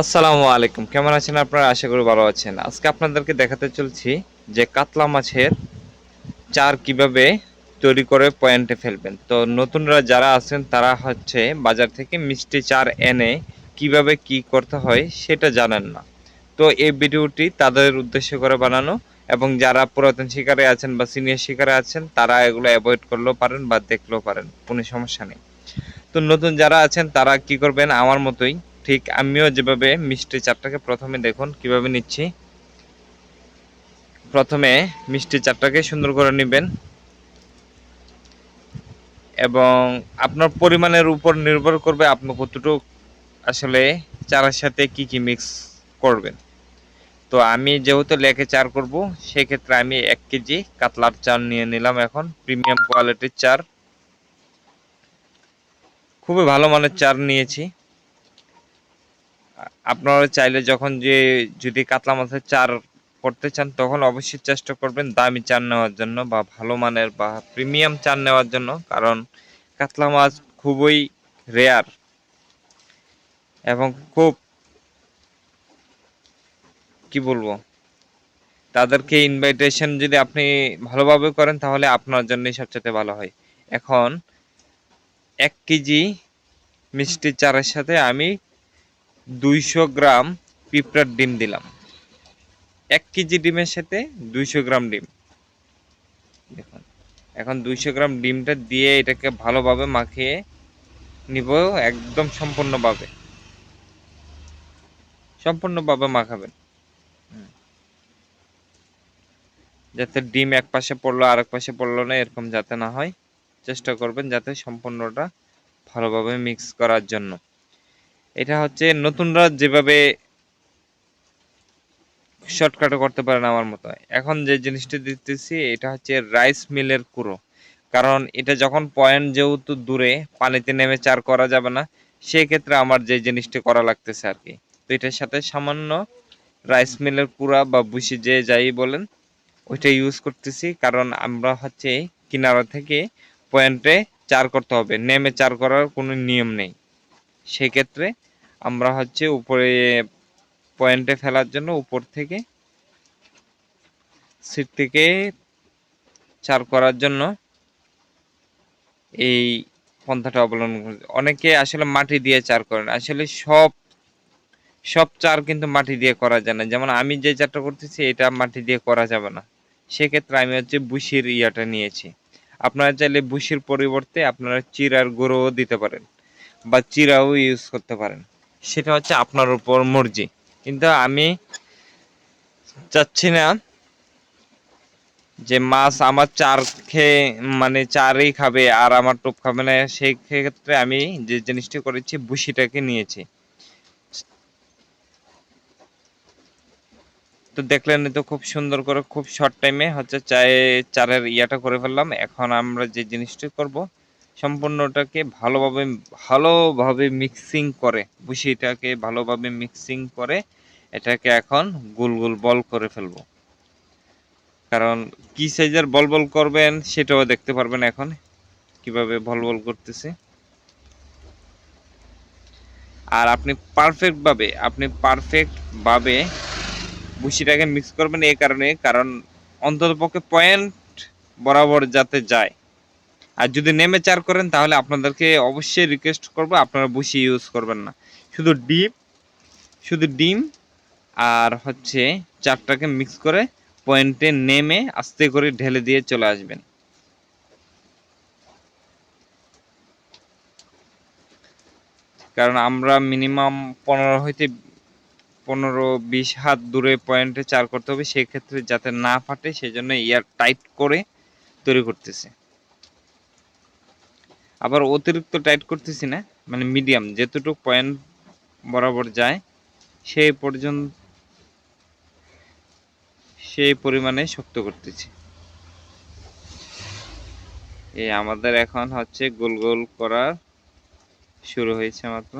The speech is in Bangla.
আসসালামু আলাইকুম। কেমন আছেন আপনারা? আশা করি ভালো আছেন। আজকে আপনাদেরকে দেখাতে চলছি যে কাতলা মাছের চার কীভাবে তৈরি করে পয়েন্টে ফেলবেন। তো নতুনরা যারা আছেন, তারা হচ্ছে বাজার থেকে মিষ্টি চার এনে কীভাবে কি করতে হয় সেটা জানেন না। তো এই ভিডিওটি তাদের উদ্দেশ্য করে বানানো এবং যারা পুরাতন শিকারে আছেন বা সিনিয়র শিকারে আছেন, তারা এগুলো অ্যাভয়েড করলেও পারেন বা দেখলেও পারেন, কোনো সমস্যা নেই। তো নতুন যারা আছেন, তারা কি করবেন? আমার মতোই ঠিক আমিও যেভাবে মিষ্টি চারটাকে প্রথমে দেখুন, কীভাবে নিচ্ছি। প্রথমে মিষ্টি চারটাকে সুন্দর করে নেবেন। এবং আপনার পরিমাণের উপর নির্ভর করবে আপনি কতটুকু আসলে চারের সাথে কি কি মিক্স করবেন। তো আমি যেহেতু লেখে চার করব, সেক্ষেত্রে আমি এক কেজি কাতলার চার নিয়ে নিলাম এখন প্রিমিয়াম কোয়ালিটির চার। খুবই ভালো মানের চার নিয়েছি। আপনারা চাইলে যখন যে, যদি কাতলা মাছের চার করতে চান, তখন অবশ্যই চেষ্টা করবেন দামি চার নেওয়ার জন্য বা ভালো মানের বা প্রিমিয়াম চার নেওয়ার জন্য। কারণ কাতলা মাছ খুবই রেয়ার এবং খুব, কি বলব, তাদেরকে ইনভাইটেশন যদি আপনি ভালোভাবে করেন, তাহলে আপনার জন্যই সবচেয়ে ভালো হয়। এখন, এক কেজি মিষ্টি চারের সাথে আমি দুইশো গ্রাম পিঁপড়ার ডিম দিলাম। এক কেজি ডিমের সাথে দুইশো গ্রাম ডিম। দেখুন, এখন দুইশো গ্রাম ডিমটা দিয়ে এটাকে ভালোভাবে মাখিয়ে নিব, একদম সম্পূর্ণভাবে। সম্পূর্ণভাবে মাখাবেন। যাতে ডিম এক পাশে পড়ল, আর এক পাশে পড়ল না, এরকম যাতে না হয়, চেষ্টা করবেন যাতে সম্পূর্ণটা ভালোভাবে মিক্স করার জন্য। এটা হচ্ছে নতুনরা যেভাবে শর্টকাটে করতে পারেন আমার মতো। এখন যে জিনিসটা দিতেছি এটা হচ্ছে রাইস মিলের কুড়ো। কারণ এটা যখন পয়েন্ট যেহেতু দূরে, পানিতে নেমে চার করা যাবে না সেই ক্ষেত্রে আমার যে জিনিসটা করা লাগতেছে আর কি। তো এটার সাথে সামান্য রাইস মিলের কুড়া বা বুসি যে যাই বলেন, ওইটা ইউজ করতেছি। কারণ আমরা হচ্ছে কিনারা থেকে পয়েন্টে চার করতে হবে। নেমে চার করার কোনো নিয়ম নেই। সেক্ষেত্রে আমরা হচ্ছে উপরে পয়েন্টে ফেলার জন্য উপর থেকে সিট থেকে চার করার জন্য এই পন্থাটা অবলম্বন করে অনেকে আসলে মাটি দিয়ে চার করেন আসলে সব সব চার কিন্তু মাটি দিয়ে করা যায় না। যেমন আমি যে চারটা করতেছি, এটা মাটি দিয়ে করা যাবে না। সেক্ষেত্রে আমি হচ্ছে বুসির ইয়াটা নিয়েছি। আপনারা চাইলে বুশির পরিবর্তে আপনারা চিরার গুঁড়োও দিতে পারেন বা চিরাও ইউজ করতে পারেন। সেটা হচ্ছে আপনার উপর মর্জি। কিন্তু আমি চাচ্ছি না যে মাছ আমার চার খেয়ে মানে চারই খাবে আর আমার টোপ খাবে না। সেই ক্ষেত্রে আমি যে জিনিসটি করেছি বুসিটাকে নিয়েছি। তো দেখলেন তো খুব সুন্দর করে, খুব শর্ট টাইমে হচ্ছে চায়ে, চারের ইয়াটা করে ফেললাম। এখন আমরা যে জিনিসটি করব সম্পূর্ণটাকে ভালোভাবে ভালোভাবে মিক্সিং করে বুসিটাকে ভালোভাবে মিক্সিং করে এটাকে এখন গোল গোল বল করে ফেলব। কারণ কি সাইজের বল বল করবেন সেটাও দেখতে পারবেন এখন, কীভাবে বল বল করতেছে। আর আপনি পারফেক্ট ভাবে, আপনি পারফেক্ট ভাবে ভুসিটাকে মিক্স করবেন এই কারণে, কারণ অন্ততপক্ষে পয়েন্ট বরাবর যাতে যায়। আর যদি নেমে চার করেন, তাহলে আপনাদেরকে অবশ্যই রিকোয়েস্ট করব, আপনারা ভুসি ইউজ করবেন না। শুধু ডিম শুধু ডিম, আর হচ্ছে চারটাকে মিক্স করে পয়েন্টে নেমে আস্তে করে ঢেলে দিয়ে চলে আসবেন। কারণ আমরা মিনিমাম পনেরো হইতে পনেরো বিশ হাত দূরে পয়েন্টে চার করতে হবে, সেক্ষেত্রে যাতে না ফাটে সেই জন্য টাইট করে তৈরি করতেছে। আবার অতিরিক্ত টাইট করতেছি না মানে মিডিয়াম যেতটুকু পয়েন্ট বরাবর যায়, সেই পর্যন্ত, সেই পরিমাণে শক্ত করতেছি। এই আমাদের এখন হচ্ছে গোল গোল করা শুরু হয়েছে মাত্র।